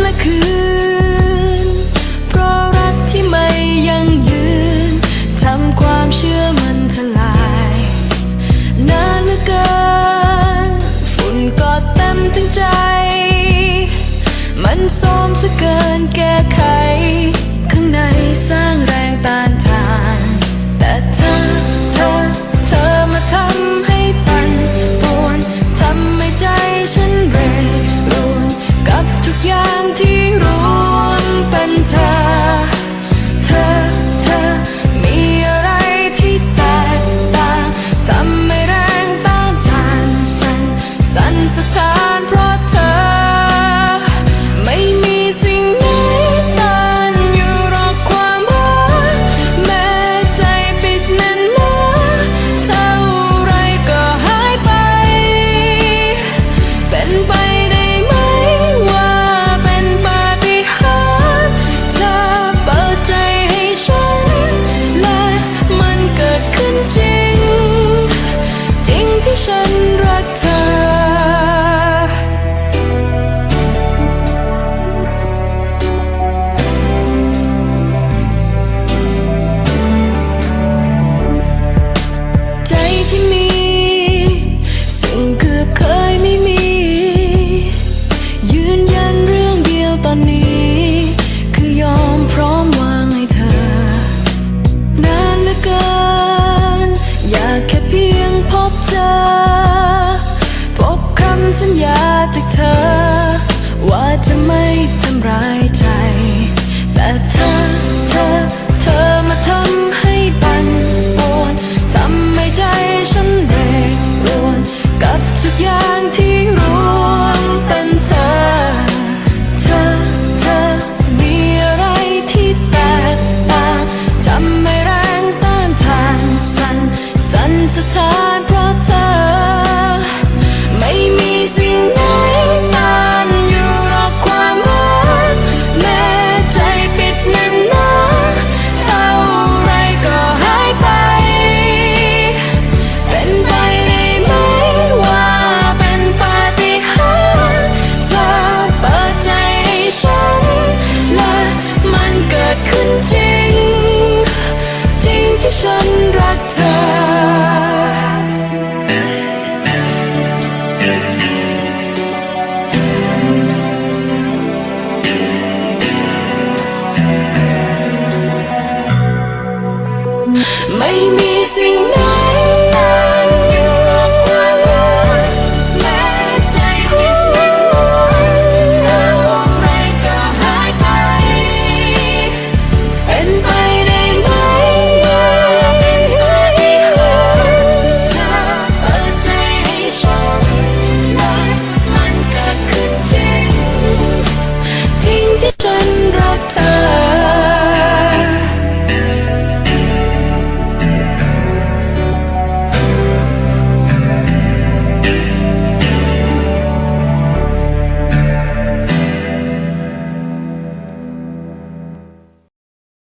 และคืน So tired. พบคำสัญญาจากเธอ ว่าจะไม่ทำร้ายใจ แต่เธอ